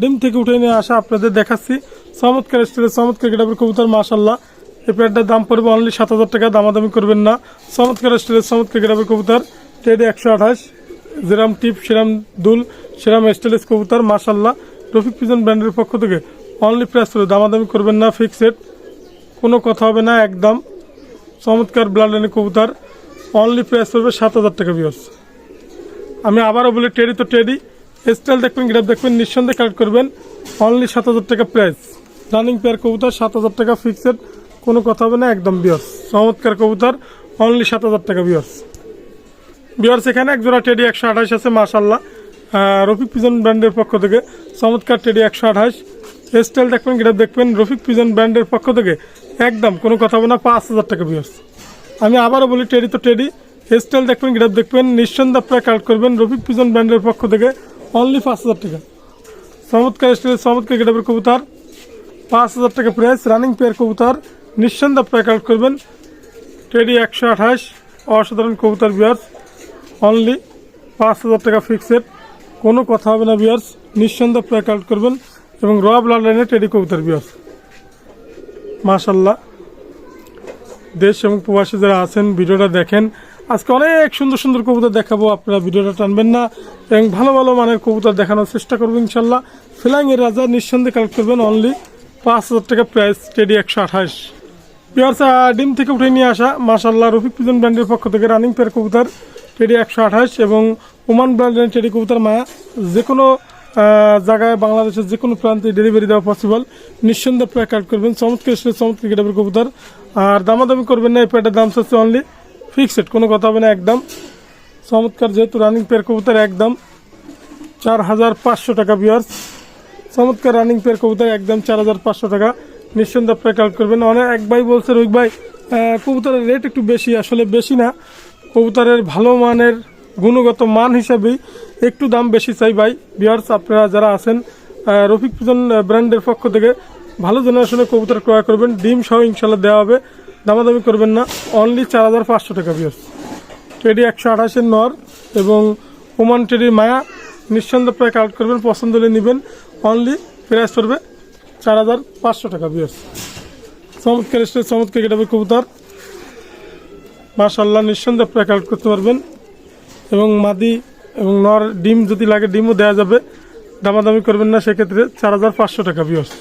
ডিম থেকে উঠে নিয়ে আসা আপনাদের দেখাচ্ছি। চমৎকার স্টাইলের চমৎকার গেটাবের কবুতর মাশাল্লাহ এই প্যাডটার দাম পড়বে অনলি সাত হাজার টাকা, দামাদামি করবেন না। চমৎকার স্টাইলের চমৎকার গেটাবের কবুতর। টেডে একশো আঠাশ, যেরাম টিপ, সেরাম দুল, সেরাম স্টাইলিশ কবুতর মাশাল্লাহ রফিক পিজন ব্র্যান্ডের পক্ষ থেকে অনলি প্রাইস করে দামাদামি করবেন না ফিক্সড কোনো কথা হবে না, একদম। চমৎকার ব্লাড লাইনের কবুতর। অনলি প্রাইস পড়বে সাত হাজার টাকা বিয়স আমি আবারও বলি টেডি তো টেডি স্টাইল দেখবেন গ্রাফ দেখবেন, নিঃসন্দেহে কালেক্ট করবেন। অনলি সাত হাজার টাকা প্রাইস রানিং পেয়ার কবুতর, সাত হাজার টাকা ফিক্সড কোনো কথা হবে না, একদম বিয়স চমৎকার কবুতর অনলি সাত হাজার টাকা বিয়স বিয়ার্স এখানে এক জোড়া টেডি একশো আঠাশ আছে মাশাল্লাহ রফিক পিজন ব্র্যান্ডের পক্ষ থেকে চমৎকার টেডি একশো আঠাশ। স্টাইল দেখবেন গ্রাফ দেখবেন, রফিক পিজন ব্র্যান্ডের পক্ষ থেকে। একদম, কোনো কথা হবে না, পাঁচ হাজার টাকা বিয়ার্স আমি আবারও বলি টেডি তো টেডি স্টাইল দেখবেন গ্রাফ দেখবেন, নিঃসন্দেহে আপনারা কালেক্ট করবেন, রফিক পিজন ব্র্যান্ডের পক্ষ থেকে। অনলি পাঁচ হাজার টাকা। চমৎকার স্টাইলের চমৎকার গেটাবের কবুতর। পাঁচ হাজার টাকা প্রাইস রানিং পেয়ার কবুতর। নিঃসন্দেহে আপনারা কালেক্ট করবেন। টেডি একশো আঠাশ, অসাধারণ কবুতর বিয়ার্স অনলি পাঁচ হাজার টাকা ফিক্সড কোনো কথা হবে না বিয়ার্স নিঃসন্দেহে আপনারা কালেক্ট করবেন। এবং র ব্লাড লাইনে টেডি কবুতর বিয়ার্স মাশাল্লাহ দেশ এবং প্রবাসী যারা আছেন, ভিডিওটা দেখেন। আজকে অনেক সুন্দর সুন্দর কবুতর দেখাবো, আপনারা ভিডিওটা টানবেন না। এবং ভালো ভালো মানের কবুতর দেখানোর চেষ্টা করব ইনশাল্লাহ। ফিলাইং এর রাজা নিঃসন্দেহে কালেক্ট করবেন অনলি পাঁচ হাজার টাকা প্রাইস টেডি একশো আঠাশ। পিয়ার্স ডিম থেকে উঠে নিয়ে আসা মাশাল্লাহ রফিক পিজন ব্র্যান্ডের পক্ষ থেকে রানিং পেয়ার কবুতর টেডি একশো আঠাশ এবং ওমান ব্র্যান্ডের টেডি কবুতর মায়া। যে কোনো জায়গায়, বাংলাদেশের যে কোনো প্রান্তে ডেলিভারি দেওয়া পসিবল নিঃসন্দেহে আপনারা কালেক্ট করবেন। চমৎকার চমৎকার কবুতর। আর দামাদামি করবেন না, এই প্যাডের দাম হচ্ছে অনলি ফিক্সড, কোনো কথা হবে না, একদম। চমৎকার যেহেতু রানিং পেয়ার কবুতর, একদম। চার হাজার পাঁচশো টাকা বিয়ার্স চমৎকার রানিং পেয়ার কবুতর, একদম চার হাজার পাঁচশো টাকা। নিঃসন্দেহে আপনারা কালেক্ট করবেন। অনেক এক ভাই বলছে, রোহিত ভাই কবুতরের রেট একটু বেশি। আসলে বেশি না। কবুতরের ভালো মানের, গুণগত মান হিসাবেই একটু দাম বেশি চাই ভাই। বিয়ার্স আপনারা যারা আছেন রফিক পুজন ব্র্যান্ডের পক্ষ থেকে ভালো জেনারেশনের কবুতর ক্রয় করবেন। ডিম সহ ইনশাল্লাহ দেওয়া হবে। দামাদামি করবেন না। অনলি চার হাজার পাঁচশো টাকা বিয়ার্স টেডি একশো আঠাশের নর এবং ওমান টেডির মায়া নিঃসন্দেহে প্রায় কালেক্ট করবেন, পছন্দ হলে নেবেন। অনলি প্রাইস পড়বে চার হাজার পাঁচশো টাকা বিয়ার্স চমৎকার স্টেজ চমৎকার কেটাবে কবুতর। মাশাল্লাহ নিঃসন্দেহে প্রায় কালেক্ট করতে পারবেন। এবং মাদি এবং নর, ডিম যদি লাগে, ডিমও দেওয়া যাবে। দামাদামি করবেন না, সেক্ষেত্রে চার হাজার পাঁচশো টাকা বিয়ার্স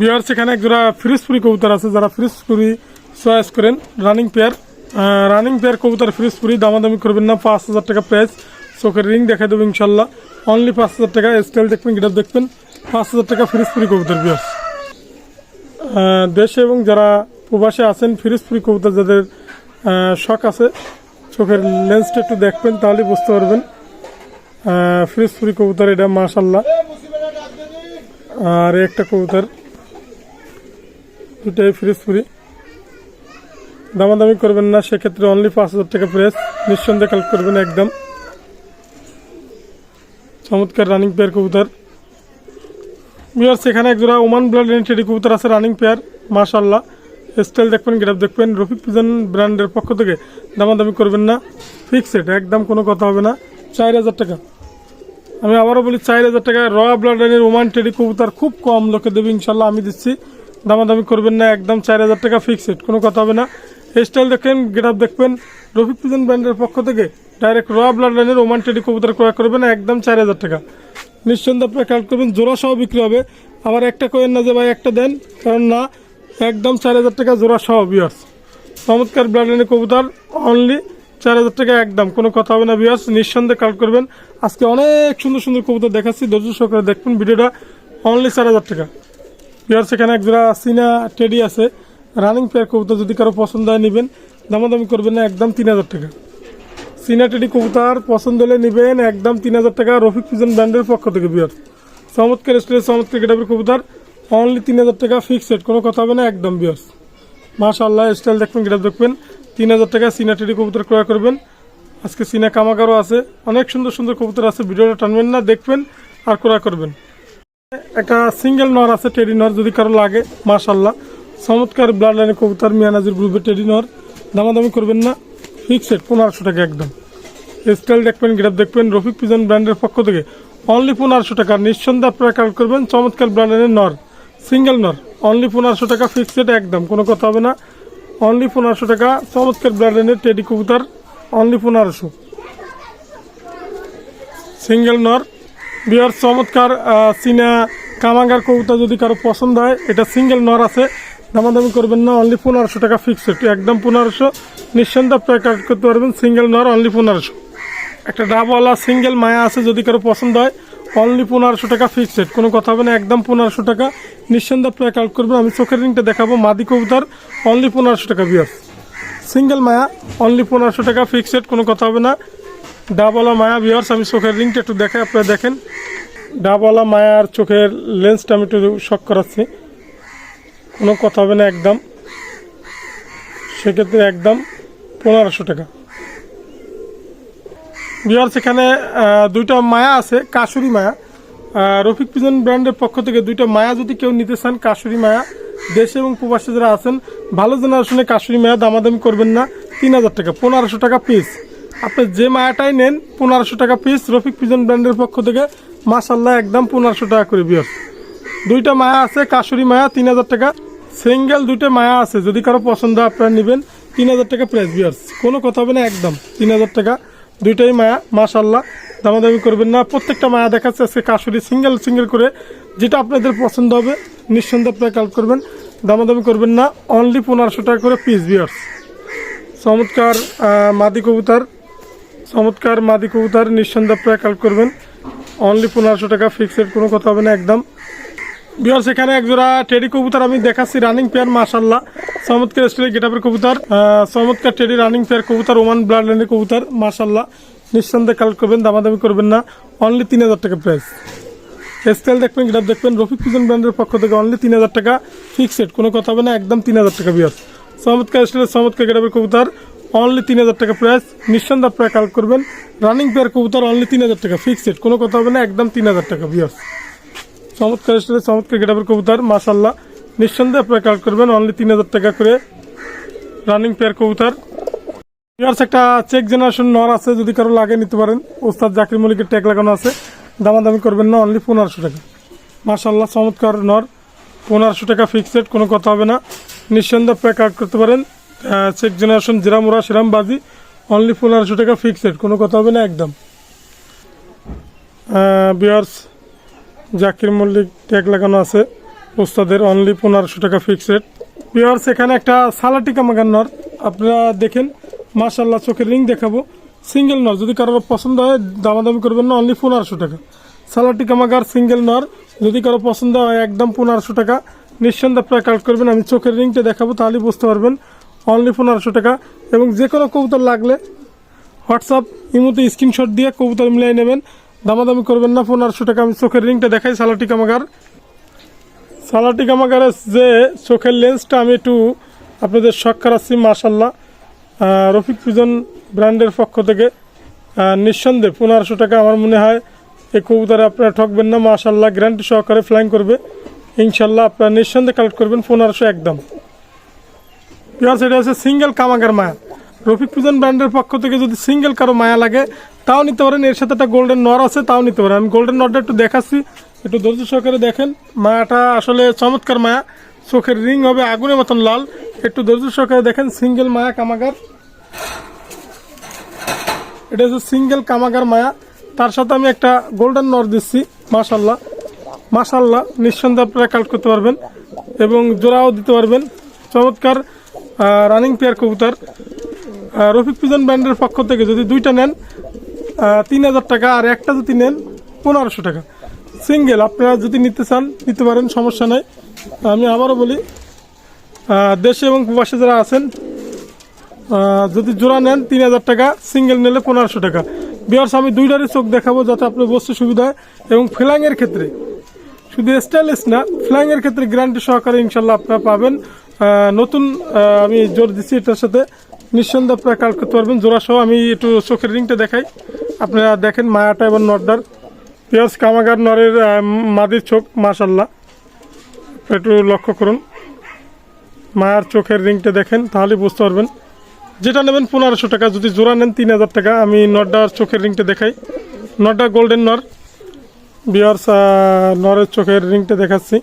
বিয়ার্স এখানে একজোড়া ফ্রিজপুরি কবুতর আছে, যারা ফ্রিজপুরি চয়েস করেন রানিং পেয়ার রানিং পেয়ার কবুতর ফ্রিজপুরি দামাদামি করবেন না, পাঁচ হাজার টাকা প্রাইস চোখের রিং দেখা দেবো ইনশাল্লাহ। অনলি পাঁচ হাজার টাকা স্টাইল দেখবেন গিটার দেখবেন, পাঁচ হাজার টাকা ফ্রিজপুরি কবুতর বিয়ার্স দেশে এবং যারা প্রবাসে আছেন, ফিরিজপুরি কবুতর যাদের শখ আছে, চোখের লেন্সটা একটু দেখবেন তাহলে বুঝতে পারবেন। ফিরিজপুরি কবুতর এটা, মাশাল্লাহ। আর একটা কবুতর দুটাই ফিরিজপুরি দামাদামি করবেন না, সেক্ষেত্রে অনলি পাঁচ হাজার টাকা প্রেস নিঃসন্দেহে কালেক্ট করবেন একদম। চমৎকার রানিং পেয়ার কবুতর। বিয়ার সেখানে একজোড়া ওমান ব্লাড টেডি কবুতর আছে রানিং পেয়ার মাশাল্লাহ স্টাইল দেখবেন গ্রাফ দেখবেন। রফিক পিজন ব্র্যান্ডের পক্ষ থেকে দামাদামি করবেন না। ফিক্সড একদম কোনো কথা হবে না। চার হাজার টাকা। আমি আবারও বলি, চার হাজার টাকা। র ব্লাড লাইনের ওমান টেডি কবুতর খুব কম লোকে দেবে ইনশাল্লাহ আমি দিচ্ছি। দামাদামি করবেন না, একদম চার হাজার টাকা ফিক্সড কোনো কথা হবে না। স্টাইল দেখেন গেটআপ দেখবেন। রফিক পিজন ব্র্যান্ডের পক্ষ থেকে ডাইরেক্ট র ব্লাড লাইনের ওমান টেডি কবুতর ক্রয় করবেন একদম চার হাজার টাকা। নিঃসন্দেহে আপনারা কালেক্ট করবেন, জোড়া সহ বিক্রি হবে। আবার একটা করেন না যে ভাই, একটা দেন, কারণ না, একদম চার হাজার টাকা জোড়া সহ বিয়ার্স চমৎকার ব্লাড লাইনের কবুতর অনলি চার হাজার টাকা একদম, কোনো কথা হবে না বিয়ার্স নিঃসন্দেহে কালেক্ট করবেন। আজকে অনেক সুন্দর সুন্দর কবুতর দেখাচ্ছি, ধৈর্য সহকারে দেখবেন ভিডিওটা। অনলি চার হাজার টাকা। বিয়ার্স এখানে একজোড়া সিনা টেডি আছে। রানিং পেয়ার কবুতর যদি কারও পছন্দ হয় নেবেন, দামাদামি করবেন না, একদম তিন হাজার টাকা। সিনা টেডি কবুতর পছন্দ হলে নেবেন, একদম তিন হাজার টাকা। রফিক পিজন ব্র্যান্ডের পক্ষ থেকে বিয়ার চমৎকার স্টেজ চমৎকার গেটাবের কবুতর। অনলি তিন হাজার টাকা ফিক্সড কোনো কথা হবে না, একদম বিয়ার্স মাশাল্লাহ স্টাইল দেখবেন গেটাপ দেখবেন। তিন হাজার টাকা সিনা টেডি কবুতর ক্রয় করবেন। আজকে সিনা কামাকারও আছে। অনেক সুন্দর সুন্দর কবুতর আছে। ভিডিওটা টানবেন না, দেখবেন আর ক্রয় করবেন। একটা সিঙ্গেল নর আছে টেডি নর যদি কারও লাগে মাশাল্লাহ চমৎকার ব্লাড লাইনের কবুতর মিয়ানাজির গ্রুপের টেডি নর। দামাদামি করবেন না ফিক্সড পনেরোশো টাকা একদম। স্টাইল দেখবেন গ্রাফ দেখবেন, রফিক পিজন ব্র্যান্ডের পক্ষ থেকে অনলি পনেরোশো টাকা। নিঃসন্দেহে আপনারা কালেক্ট করবেন, চমৎকার ব্লাড লাইনের নর। সিঙ্গেল নর অনলি পনেরোশো টাকা ফিক্সড একদম, কোনো কথা হবে না। অনলি পনেরোশো টাকা, চমৎকার ব্লাড লাইনের টেডি কবুতর অনলি পনেরোশো। সিঙ্গেল নর বিয়ার চমৎকার চীনা কামাঙ্গার কবুতর যদি কারও পছন্দ হয়, এটা সিঙ্গেল নর আছে, দামাদামি করবেন না অনলি পনেরোশো টাকা ফিক্সড একদম পনেরোশো। নিঃসন্দেহে আপনারা কালেক্ট করতে পারবেন, সিঙ্গেল নর অনলি পনেরোশো। একটা ডাবওয়ালা সিঙ্গেল মায়া আছে, যদি কারও পছন্দ হয় অনলি পনেরোশো টাকা ফিক্সড কোনো কথা হবে না, একদম পনেরোশো টাকা। নিঃসন্দেহে আপনারা কালেক্ট করবেন, আমি চোখের রিংটা দেখাবো, মাদি কবুতর অনলি পনেরোশো টাকা বিয়ার সিঙ্গেল মায়া অনলি পনেরোশো টাকা ফিক্সড কোনো কথা হবে না। ডাবওয়ালা মায়া বিয়ার্স আমি চোখের রিংটা একটু দেখাই আপনারা দেখেন। ডাবওয়ালা মায়ার চোখের লেন্সটা আমি একটু শখ করাচ্ছি। কোনো কথা হবে না একদম। সেক্ষেত্রে একদম পনেরোশো টাকা। সেখানে আহ, দুইটা মায়া আছে কাশুরি মায়া। রফিক পিজন ব্র্যান্ডের পক্ষ থেকে দুইটা মায়া যদি কেউ নিতে চান কাশুরি মায়া। দেশে এবং প্রবাসী যারা আছেন ভালো জেনারেশনে কাশুরি মায়া দামাদামি করবেন না। তিন হাজার টাকা পনেরোশো টাকা পিস আপনি যে মায়াটাই নেন, পনেরোশো টাকা পিস রফিক পিজন ব্র্যান্ডের পক্ষ থেকে মাসাল্লাহ একদম পনেরোশো টাকা করে বিয়ার দুইটা মায়া আছে, কাশুরি মায়া তিন হাজার টাকা। সিঙ্গেল দুইটা মায়া আছে, যদি কারও পছন্দ আপনারা নেবেন। তিন হাজার টাকা প্রাইস বিয়ার্স কোনো কথা হবে না, একদম। তিন হাজার টাকা। দুইটাই মায়া, মাশাল্লাহ। দামাদামি করবেন না। প্রত্যেকটা মায়া দেখাচ্ছে আজকে কাশুরি সিঙ্গেল সিঙ্গেল করে। যেটা আপনাদের পছন্দ হবে, নিঃসন্দেহে আপনারা কালেক্ট করবেন। দামাদামি করবেন না। অনলি পনেরোশো টাকা করে পিস বিয়ার্স চমৎকার মাদি কবুতর। চমৎকার মাদি কবুতর, নিঃসন্দেহে আপনারা কালেক্ট করবেন। অনলি পনেরোশো টাকা ফিক্সড কোনো কথা হবে না, একদম। বিহার সেখানে একজোড়া টেডি কবুতর আমি দেখাচ্ছি রানিং পেয়ার মাশাল্লাহ চমৎকার স্টাইলের গেটাপের কবুতর চমৎকার টেডি রানিং পেয়ার কবুতর ওমান ব্লাড লাইনের কবুতর মাশাল্লাহ নিঃসন্দেহে কালেক্ট করবেন, দামাদামি করবেন না। অনলি তিন হাজার টাকা প্রাইস স্টাইল দেখবেন গেটাপ দেখবেন রফিক পিজন ব্র্যান্ডের পক্ষ থেকে অনলি তিন হাজার টাকা ফিক্সড কোনো কথা হবে না, একদম তিন হাজার টাকা বিয়ার চমৎকার স্টাইলের চমৎকার গেটাপের কবুতর অনলি তিন হাজার টাকা প্রাইস নিঃসন্দেহে আপনারা কালেক্ট করবেন। রানিং পেয়ার কবুতর অনলি তিন হাজার টাকা ফিক্সড কোনো কথা হবে না, একদম তিন হাজার টাকা বিয়ার চমৎকার স্টাইলে চমৎকার গেটাপের কবুতর মাশাল্লাহ নিঃসন্দেহে আপনারা কালেক্ট করবেন অনলি তিন হাজার টাকা করে রানিং পেয়ার কবুতর। ইয়ার্স একটা চেক জেনারেশন নর আছে, যদি কারও লাগে নিতে পারেন। ওস্তাদ জাকির মলিকের ট্যাগ লাগানো আছে। দামাদামি করবেন না অনলি পনেরোশো টাকা। মাশাল্লাহ চমৎকার নর। পনেরোশো টাকা ফিক্সড কোনো কথা হবে না। নিঃসন্দেহে আপনারা কালেক্ট করতে পারেন। চেক জেনারেশন জিরামুরা সিরামবাজি অনলি পনেরোশো টাকা ফিক্সড কোনো কথা হবে না, একদম। বিয়ার্স, জাকির মল্লিক ট্যাগ লাগানো আছে, ওস্তাদের অনলি পনেরোশো টাকা ফিক্সড বিয়ার্স, এখানে একটা সালাটি কামাগার নর, আপনারা দেখেন মাশাল্লাহ চোখের রিং দেখাবো। সিঙ্গেল নর, যদি কারোর পছন্দ হয়, দামাদামি করবেন না অনলি পনেরোশো টাকা। সালাটি কামাগার সিঙ্গেল নর, যদি কারও পছন্দ হয়, একদম পনেরোশো টাকা, নিঃসন্দেহে আপনারা কালেক্ট করবেন, আমি চোখের রিংটা দেখাবো, তাহলেই বুঝতে পারবেন। অনলি পনেরোশো টাকা এবং যে কোনো কবুতর লাগলে হোয়াটসঅ্যাপ, ইমোতে স্ক্রিনশট দিয়ে কবুতর মিলিয়ে নেবেন। দামাদামি করবেন না, পনেরোশো টাকা আমি চোখের রিংটা দেখাই, সালাটি কামাগার। সালাটি কামাগারের যে চোখের লেন্সটা আমি একটু আপনাদের শখ করাচ্ছি মাশাল্লাহ রফিক পিজন ব্র্যান্ডের পক্ষ থেকে নিঃসন্দেহে পনেরোশো টাকা আমার মনে হয় এই কবুতরে আপনারা ঠকবেন না মাশাল্লাহ গ্যারান্টি সহকারে ফ্লাইং করবে। ইনশাল্লাহ আপনারা নিঃসন্দেহে কালেক্ট করবেন, পনেরোশো একদম। প্লাস এটা হচ্ছে সিঙ্গেল কামাগার মায়া। রফিক পূজন ব্র্যান্ডের পক্ষ থেকে যদি সিঙ্গেল কারও মায়া লাগে, তাও নিতে পারেন। এর সাথে একটা গোল্ডেন নর আছে, তাও নিতে পারেন। আমি গোল্ডেন নরটা একটু দেখাচ্ছি। একটু ধৈর্য সহকারে দেখেন। মায়াটা আসলে চমৎকার মায়া। চোখের রিং হবে আগুনের মতন লাল। একটু ধৈর্য সহকারে দেখেন, সিঙ্গেল মায়া কামাগার এটা হচ্ছে সিঙ্গেল কামাগার মায়া। তার সাথে আমি একটা গোল্ডেন নর দিচ্ছি মাশাল্লাহ মাশাল্লাহ নিঃসন্দেহে আপনারা কালেক্ট করতে পারবেন এবং জোড়াও দিতে পারবেন। চমৎকার। রানিং পেয়ার কবুতর। রফিক পিজন ব্র্যান্ডের পক্ষ থেকে যদি দুইটা নেন তিন হাজার টাকা আর একটা যদি নেন, পনেরোশো টাকা। সিঙ্গেল আপনারা যদি নিতে চান, নিতে পারেন, সমস্যা নেই। আমি আবারও বলি দেশে এবং প্রবাসে যারা আছেন যদি জোড়া নেন, তিন হাজার টাকা সিঙ্গেল নিলে পনেরোশো টাকা। বিয়ার্স আমি দুইটারই চোখ দেখাবো যাতে আপনার বসতে সুবিধা হয়। এবং ফ্লাইংয়ের ক্ষেত্রে, শুধু স্টাইলিশ না ফ্লাইংয়ের ক্ষেত্রে গ্যারান্টি সহকারে ইনশাল্লাহ আপনারা পাবেন। নতুন আমি জোর দিচ্ছি এটার সাথে। নিঃসন্দেহে আপনারা কাল করতে পারবেন। জোড়া সহ আমি একটু চোখের রিংটা দেখাই। আপনারা দেখেন মায়াটা এবং নর্দার। পিয়াজ, কামাগার, নরের মাদির চোখ মাশাল্লাহ একটু লক্ষ্য করুন। মায়ার চোখের রিংটা দেখেন তাহলে বুঝতে পারবেন। যেটা নেবেন পনেরোশো টাকা। যদি জোড়া নেন তিন হাজার টাকা। আমি নড্ডার চোখের রিংটা দেখাই। নড্ডা গোল্ডেন নর। বিয়ার্স নরের চোখের রিংটা দেখাচ্ছি।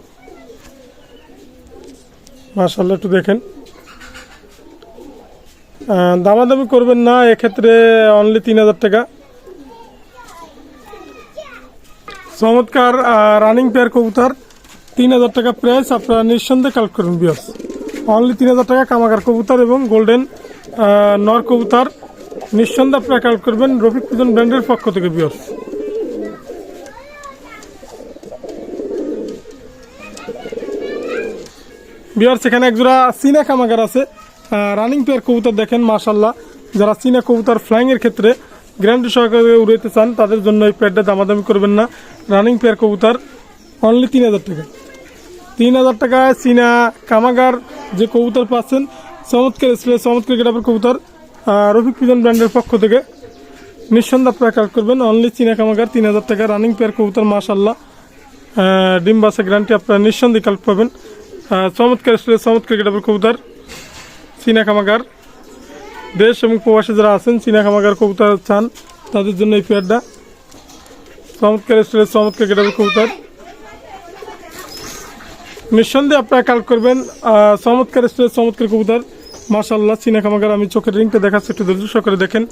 মার্শাল্লাহ একটু দেখেন। দামাদামি করবেন না, এক্ষেত্রে অনলি তিন হাজার টাকা। চমৎকার রানিং পেয়ার কবুতর, তিন হাজার টাকা প্রাইস আপনারা নিঃসন্দেহে কালেক্ট করুন বিয়ার্স অনলি তিন হাজার টাকা কামাকার কবুতর এবং গোল্ডেন নর কবুতর। নিঃসন্দেহে আপনারা কালেক্ট করবেন, রফিক পুজন ব্র্যান্ডের পক্ষ থেকে বিয়ার্স বিয়ার্স এখানে একজোড়া চীনা কামাগার আছে। রানিং পেয়ার কবুতর দেখেন মাশাল্লাহ যারা চীনা কবুতর ফ্লাইংয়ের ক্ষেত্রে গ্র্যান্ড সহকারে উড়াইতে চান, তাদের জন্য এই পেয়ারটা দামাদামি করবেন না। রানিং পেয়ার কবুতর অনলি তিন হাজার টাকা। তিন হাজার টাকায় চীনা কামাগার যে কবুতর পাচ্ছেন, চমৎকার স্প্রে চমৎকার গেটাপের কবুতর। রফিক পিজন ব্র্যান্ডের পক্ষ থেকে নিঃসন্দেহ আপনারা কালেক্ট করবেন। অনলি চীনা কামাগার তিন হাজার টাকা। রানিং পেয়ার কবুতর মাশাল্লাহ ডিম বাসে গ্যারান্টি আপনারা নিঃসন্দেহে কালেক্ট পাবেন। চমৎকার স্প্রে চমৎকার গেটাপের কবুতর, চীনা কামাগার দেশ এবং প্রবাসী যারা আছেন, চীনা কামাগার কবুতর চান, তাদের জন্য এই পেয়ারটা। চমৎকার স্প্রে চমৎকার গেটাপের কবুতর। নিঃসন্দেহে আপনারা কাল করবেন চমৎকার স্টেজ, চমৎকার কবুতর। মাশাল্লাহ চীনা কামাগার আমি চোখের রিংটা দেখাচ্ছি, একটু ধৈর্য সহকারে দেখেন।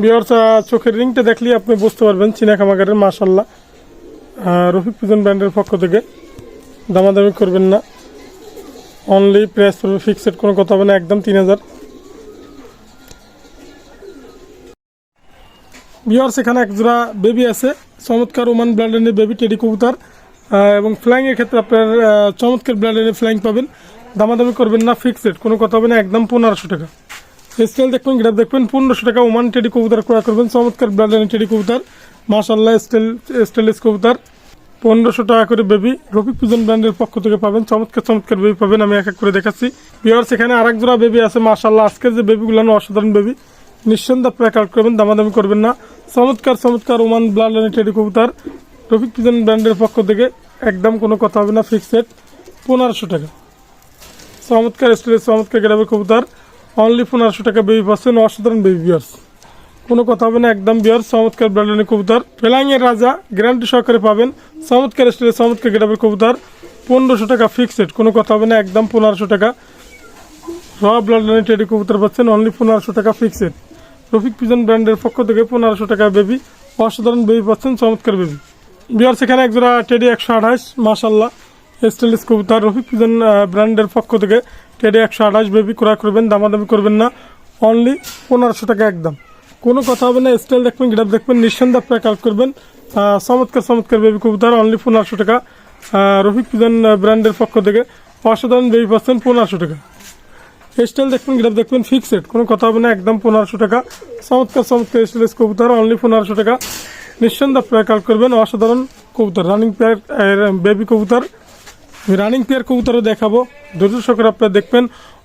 বিয়ার্স চোখের রিংটা দেখলে আপনি বুঝতে পারবেন চীনা কামাগারের মাশাল্লাহ রফিক পুজন ব্র্যান্ডের পক্ষ থেকে দামাদামি করবেন না। অনলি প্রাইস ফিক্সড কোনো কথা হবে না, একদম তিন হাজার। বিয়ার্স এখানে এক জোড়া বেবি আছে, চমৎকার ওমান ব্র্যান্ডের বেবি টেডি কবুতর। এবং ফ্লাইং এর ক্ষেত্রে আপনার চমৎকার ব্র্যান্ডের ফ্লাইং পাবেন। দামাদামি করবেন না ফিক্সড কোনো কথা হবে না, একদম পনেরোশো টাকা। স্টাইল দেখবেন গ্রাফ দেখবেন, পনেরোশো টাকা ওমান টেডি কবুতর ক্রয় করবেন, চমৎকার ব্র্যান্ডের টেডি কবুতর। মাশাল্লাহ স্টাইল স্টাইলিশ কবুতর। পনেরোশো টাকা করে বেবি রফিক পুজন ব্র্যান্ডের পক্ষ থেকে পাবেন। চমৎকার চমৎকার বেবি পাবেন, আমি এক এক করে দেখাচ্ছি। বিয়ার্স সেখানে আরেক জোড়া বেবি আছে মাশাল্লাহ আজকের যে বেবিগুলো অসাধারণ বেবি। নিঃসন্দেহে আপনারা কালেক্ট করবেন, দামাদামি করবেন না। চমৎকার চমৎকার ওমান ব্লাড লাইনের টেডি কবুতর। রফিক পিজন ব্র্যান্ডের পক্ষ থেকে একদম কোনো কথা হবে না ফিক্সড পনেরোশো টাকা। চমৎকার স্টেজ চমৎকার গ্রামের কবুতর। অনলি পনেরোশো টাকা বেবি পাচ্ছেন, অসাধারণ বেবি বিয়ার্স কোনো কথা হবে না। একদম বিয়ার চমৎকার ব্র্যান্ডের কবুতর। ফেলাইং রাজা গ্যারান্টি সহকারে পাবেন। চমৎকার স্টেজে চমৎকার গ্রামের কবুতর। পনেরোশো টাকা ফিক্সড কোনো কথা হবে না। একদম পনেরোশো টাকা। র লাইনের টেডি কবুতর পাচ্ছেন অনলি পনেরোশো টাকা ফিক্সড রফিক পিজন ব্র্যান্ডের পক্ষ থেকে পনেরোশো টাকা বেবি অসাধারণ বেবি পাচ্ছেন, চমৎকার বেবি বিহার, সেখানে একজোড়া টেডি একশো আঠাশ মাসাল্লাহ স্টেলিস কবুতর। রফিক পিজন ব্র্যান্ডের পক্ষ থেকে টেডি একশো আঠাশ বেবি ক্রয় করবেন, দামাদামি করবেন না। অনলি পনেরোশো টাকা একদম। কোনো কথা হবে না স্টাইল দেখবেন গ্রাফ দেখবেন, নিঃসন্দেহে আপনারা কালেক্ট করবেন। চমৎকার চমৎকার বেবি কবুতর অনলি পনেরোশো টাকা। রফিক পিজন ব্র্যান্ডের পক্ষ থেকে অসাধারণ বেবি পাচ্ছেন পনেরোশো টাকা। স্টাইল দেখবেন গ্রাফ দেখবেন ফিক্সড কোনো কথা হবে না, একদম পনেরোশো টাকা। চমৎকার চমৎকার স্টাইলিশ কবুতর অনলি পনেরোশো টাকা। নিঃসন্দেহে আপনারা কাল করবেন, অসাধারণ কবুতর রানিং পেয়ার বেবি কবুতর। রানিং পেয়ার কবুতরও দেখাবো। ধৈর্য সহকারে আপনারা দেখবেন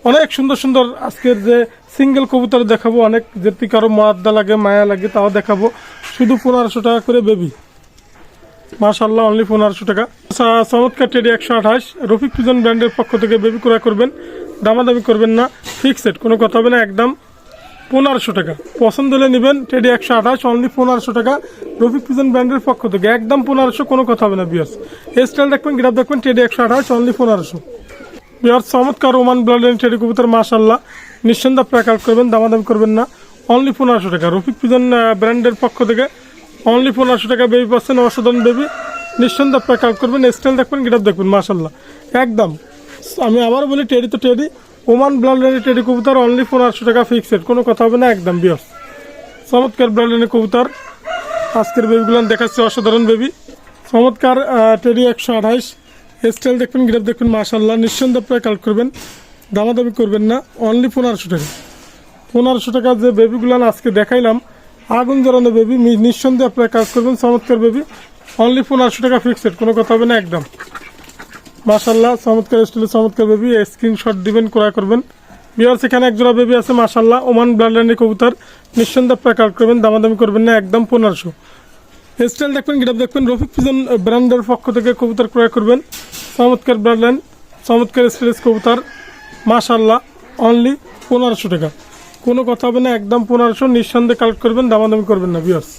অনেক সুন্দর সুন্দর আজকের যে সিঙ্গেল কবুতর দেখাবো অনেক যেটি কারও মাদ্দা লাগে মায়া লাগে তাও দেখাবো। শুধু পনেরোশো টাকা করে বেবি। মাশাল্লাহ অনলি পনেরোশো টাকা। আচ্ছা, চমৎকার টেডি একশো আঠাশ। রফিক পিজন ব্র্যান্ডের পক্ষ থেকে বেবি ক্রয় করবেন। দামাদামি করবেন না ফিক্সড কোনো কথা হবে না একদম পনেরোশো টাকা। পছন্দ হলে নেবেন টেডি একশো আঠাশ অনলি পনেরোশো টাকা। রফিক পিজন ব্র্যান্ডের পক্ষ থেকে একদম পনেরোশো কোনো কথা হবে না বিয়ার্স স্টাইল দেখবেন গ্রাফ দেখবেন টেডি একশো আঠাশ অনলি পনেরোশো। বিয়ার্স চমৎকার ওমান ব্লাডের টেডি কবুতর মাশাল্লাহ নিঃসন্দেহে আপনারা কালেক্ট করবেন, দামাদামি করবেন না। অনলি পনেরোশো টাকা। রফিক পিজন ব্র্যান্ডের পক্ষ থেকে অনলি পনেরোশো টাকা বেবি পাচ্ছেন অসাধারণ বেবি নিঃসন্দেহে আপনারা কালেক্ট করবেন স্টাইল দেখবেন গ্রাফ দেখবেন মাশাল্লাহ একদম। আমি আবার বলি টেডি তো টেডি ওমান ব্লাড ব্লাডের টেডি কবুতর অনলি পনেরোশো টাকা ফিক্সড কোনো কথা হবে না, একদম বিয়ার্স চমৎকার ব্লাড ব্লাডের কবুতর। আজকের বেবিগুলো দেখাচ্ছে, অসাধারণ বেবি চমৎকার টেডি একশো আঠাইশ স্টাইল দেখবেন, গ্রেপ দেখবেন মাশাল্লাহ নিঃসন্দেহে প্রায় কালেক্ট করবেন। দামাদামি করবেন না অনলি পনেরোশো টাকা। পনেরোশো টাকা যে বেবিগুলো আজকে দেখাইলাম, আগুন জ্বালানো বেবি নিঃসন্দেহে আপনারা কাজ করবেন, চমৎকার বেবি অনলি পনেরোশো টাকা ফিক্সড কোনো কথা হবে না, একদম। মাশাল্লাহ চমৎকার স্টাইলে চমৎকার বেবি স্ক্রিনশট দিবেন, ক্রয় করবেন। বিহার সেখানে একজোড়া বেবি আছে মাশাল্লাহ ওমান ব্লাডলাইনের কবুতর। নিঃসন্দেহে আপনারা কালেক্ট করবেন, দামাদামি করবেন না, একদম পনেরোশো। স্টাইল দেখবেন গেটআপ দেখবেন। রফিক ফিজন ব্র্যান্ডের পক্ষ থেকে কবুতর ক্রয় করবেন। চমৎকার ব্র্যান্ডলাইন চমৎকার স্টাইলিশ কবুতর। মাশাল্লাহ অনলি পনেরোশো টাকা। কোনো কথা হবে না, একদম পনেরোশো, নিঃসন্দেহে কালেক্ট করবেন, দামাদামি করবেন না বিয়ার্স